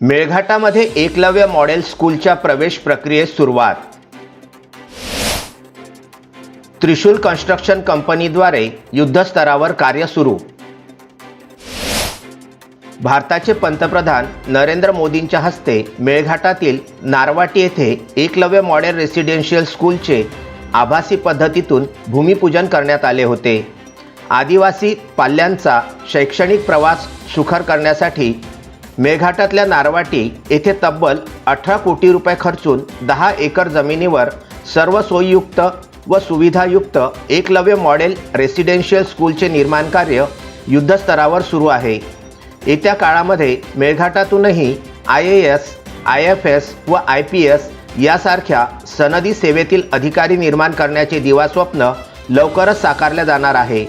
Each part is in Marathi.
मेळघाटामध्ये एकलव्य मॉडेल स्कूलच्या प्रवेश प्रक्रियेस सुरुवात. त्रिशूल कन्स्ट्रक्शन कंपनीद्वारे युद्धस्तरावर कार्य सुरू. भारताचे पंतप्रधान नरेंद्र मोदींच्या हस्ते मेळघाटातील नारवाटी येथे एकलव्य मॉडेल रेसिडेन्शियल स्कूलचे आभासी पद्धतीतून भूमिपूजन करण्यात आले होते. आदिवासी पाल्यांचा शैक्षणिक प्रवास सुखर करण्यासाठी मेळघाटातल्या नारवाटी येथे तब्बल अठरा कोटी रुपये खर्चून दहा एकर जमिनीवर सर्व सोयीयुक्त व सुविधायुक्त एकलव्य मॉडेल रेसिडेन्शियल स्कूलचे निर्माण कार्य युद्धस्तरावर सुरू आहे. येत्या काळामध्ये मेळघाटातूनही I A S I F S व आय पी एस यासारख्या सनदी सेवेतील अधिकारी निर्माण करण्याचे दिवास्वप्न लवकरच साकारले जाणार आहे.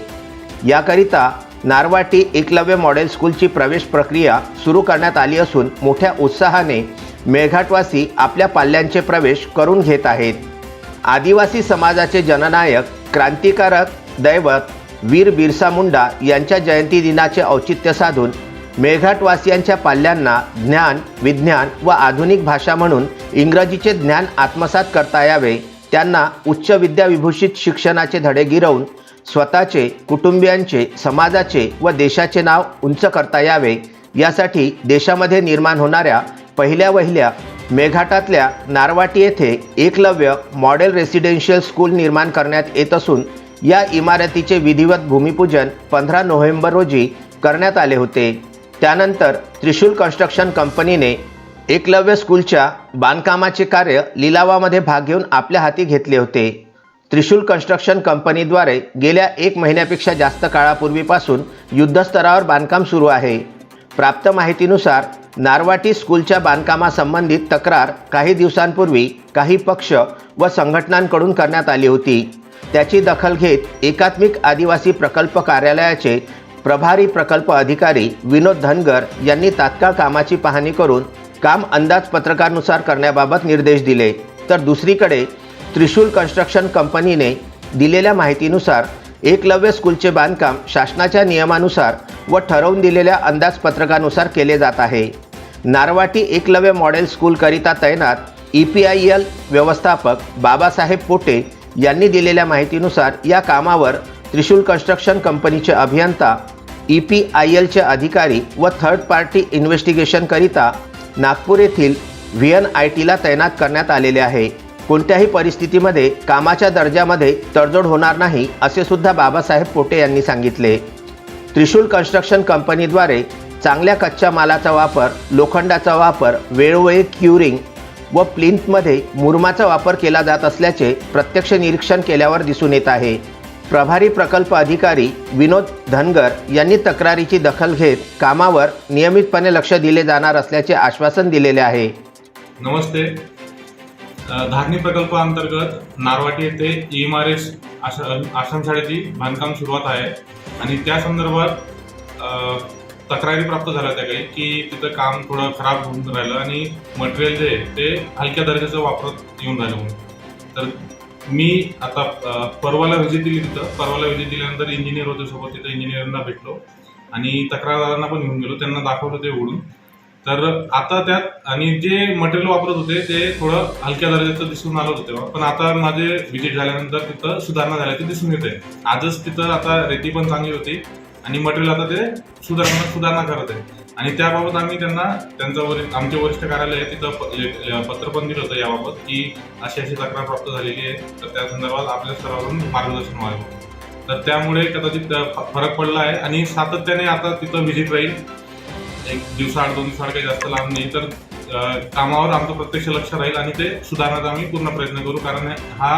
याकरिता नारवाटी एकलव्य मॉडेल स्कूलची प्रवेश प्रक्रिया सुरू करण्यात आली असून मोठ्या उत्साहाने मेळघाटवासी आपल्या पाल्यांचे प्रवेश करून घेत आहेत. आदिवासी समाजाचे जननायक क्रांतिकारक दैवत वीर बिरसा मुंडा यांच्या जयंती दिनाचे औचित्य साधून मेळघाटवासियांच्या पाल्यांना ज्ञान विज्ञान व आधुनिक भाषा म्हणून इंग्रजीचे ज्ञान आत्मसात करता यावे. त्यांना उच्च विद्याविभूषित शिक्षणाचे धडे गिरवून स्वतःचे कुटुंबियांचे समाजाचे व देशाचे नाव उंच करता यावे यासाठी देशामध्ये निर्माण होणाऱ्या पहिल्या वहिल्या मेघाटातल्या नारवाटी येथे एकलव्य मॉडेल रेसिडेन्शियल स्कूल निर्माण करण्यात येत असून या इमारतीचे विधिवत भूमिपूजन पंधरा नोव्हेंबर रोजी करण्यात आले होते. त्यानंतर त्रिशूल कन्स्ट्रक्शन कंपनीने एकलव्य स्कूलच्या बांधकामाचे कार्य लिलावामध्ये भाग घेऊन आपल्या हाती घेतले होते. त्रिशूल कन्स्ट्रक्शन कंपनीद्वारे गेल्या एक महिन्यापेक्षा जास्त काळापूर्वीपासून युद्धस्तरावर बांधकाम सुरू आहे. प्राप्त माहितीनुसार नारवाटी स्कूलच्या बांधकामासंबंधित तक्रार काही दिवसांपूर्वी काही पक्ष व संघटनांकडून करण्यात आली होती. त्याची दखल घेत एकात्मिक आदिवासी प्रकल्प कार्यालयाचे प्रभारी प्रकल्प अधिकारी विनोद धनगर यांनी तात्काळ कामाची पाहणी करून काम अंदाजपत्रकानुसार करण्याबाबत निर्देश दिले. तर दुसरीकडे त्रिशूल कन्स्ट्रक्शन कंपनीने दिलेल्या माहितीनुसार एकलव्य स्कूलचे बांधकाम शासनाच्या नियमानुसार व ठरवून दिलेल्या अंदाजपत्रकानुसार केले जात आहे. नारवाटी एकलव्य मॉडेल स्कूलकरिता तैनात ई पी आय एल व्यवस्थापक बाबासाहेब पोटे यांनी दिलेल्या माहितीनुसार या कामावर त्रिशूल कन्स्ट्रक्शन कंपनीचे अभियंता ई पी आय एलचे अधिकारी व थर्ड पार्टी इन्व्हेस्टिगेशनकरिता नागपूर येथील व्ही एन आय टीला तैनात करण्यात आलेले आहे. कोणत्याही परिस्थितीमध्ये कामाच्या दर्जामध्ये तडजोड होणार नाही असे सुद्धा बाबासाहेब पोटे यांनी सांगितले. त्रिशूल कन्स्ट्रक्शन कंपनीद्वारे चांगल्या कच्च्या मालाचा वापर लोखंडाचा वापर वेळोवेळी क्युरिंग व प्लिंथमध्ये मुरमाचा वापर केला जात असल्याचे प्रत्यक्ष निरीक्षण केल्यावर दिसून येत आहे. प्रभारी प्रकल्प अधिकारी विनोद धनगर यांनी तक्रारीची दखल घेत कामावर नियमितपणे लक्ष दिले जाणार असल्याचे आश्वासन दिलेले आहे. नमस्ते. धारणी प्रकल्पाअंतर्गत नारवाटी येथे ई एम आर एस आश्रमशाळेची बांधकाम सुरुवात आहे. आणि त्या संदर्भात तक्रारी प्राप्त झाल्या त्या काही की तिथं काम थोडं खराब होऊन राहिलं आणि मटेरियल जे आहे ते हलक्या दर्जाचं वापरत येऊन राहिलं म्हणून. तर मी आता परवाला व्हिजिट दिली तिथं. परवाला व्हिजिट दिल्यानंतर इंजिनियर होते सोबत तिथं इंजिनियरना भेटलो. आणि तक्रारदारांना पण घेऊन गेलो. त्यांना दाखवलं ते उघडून तर आता त्यात आणि जे मटेरियल वापरत होते ते थोडं हलक्या दर्जाचं दिसून आलं होतं तेव्हा. पण आता माझे व्हिजिट झाल्यानंतर तिथं सुधारणा झाल्याची दिसून येते आजच तिथं आता रेती पण चांगली होती आणि मटेरियल आता ते सुधारणा सुधारणा करत आहे. आणि त्याबाबत आम्ही त्यांना त्यांचं वरि आमचे वरिष्ठ कार्यालय तिथं प- पत्र पण दिलं होतं याबाबत की अशी अशी तक्रार प्राप्त झालेली आहे. तर त्या संदर्भात आपल्या स्तरावरून मार्गदर्शन व्हावं. तर त्यामुळे कदाचित फरक पडला आहे आणि सातत्याने आता तिथं व्हिजिट राहील. एक दिवसाआड दोन दिवसाआड काही जास्त लांब नाही. तर कामावर आमचं प्रत्यक्ष लक्ष राहील आणि ते सुधारण्याचा आम्ही पूर्ण प्रयत्न करू. कारण हा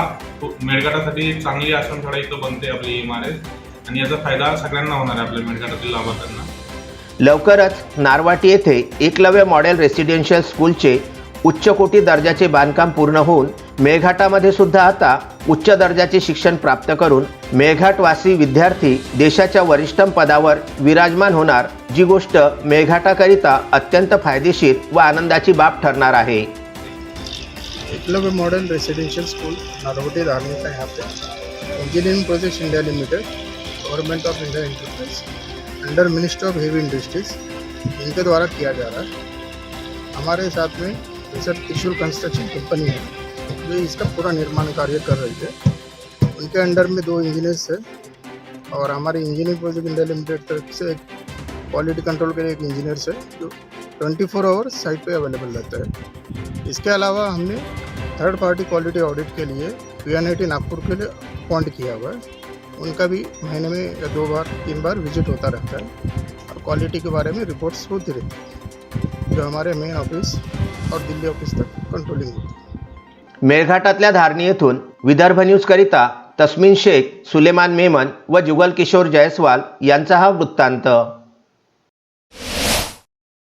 मेळघाटासाठी एक चांगली आश्रमशाळा इथं बनते आपली इमारत आणि याचा फायदा सगळ्यांना होणार आहे आपल्या मेळघाटातील लाभार्थ्यांना. लवकरच नारवाटी येथे एकलव्य मॉडेल रेसिडेन्शियल स्कूलचे उच्च कोटी दर्जाचे बांधकाम पूर्ण होऊन मेळघाटामध्ये सुद्धा आता उच्च दर्जाचे शिक्षण प्राप्त करून मेळघाटवासी विद्यार्थी देशाच्या वरिष्ठम पदावर विराजमान होणार जी गोष्ट मेळघाटाकरिता अत्यंत फायदेशीर व आनंदाची बाब ठरणार आहे. Eklavya model residential school Narote Dharni का यहाँ पे engineering projects India limited government of India enterprise under ministry of heavy industries इनके द्वारा किया जा रहा है। हमारे साथ में सर त्रिशूल कंस्ट्रक्शन कंपनी है जो इसका पूरा निर्माण कार्य कर रही है। उनके अंडर में दो इंजीनियर्स है और हमारे इंजीनियरिंग प्रोजेक्ट इंडिया लिमिटेड तरफ़ से एक क्वालिटी कंट्रोल के लिए एक इंजीनियर्स है जो 24 फोर आवर साइट पे अवेलेबल रहता है। इसके अलावा हमने थर्ड पार्टी क्वालिटी ऑडिट के लिए पी नागपुर के लिए अपॉइंट किया हुआ है। उनका भी महीने में या दो बार, तीन बार विज़िट होता रहता है। और क्वालिटी के बारे में रिपोर्ट्स होती रहती है, जो हमारे मेन ऑफ़िस और दिल्ली ऑफ़िस तक कंट्रोलिंग होती है। मेळघाटातल्या धारणी येथून विदर्भ न्यूजकरिता तस्मिन शेख सुलेमान मेमन व जुगल किशोर जयस्वाल यांचा हा वृत्तांत.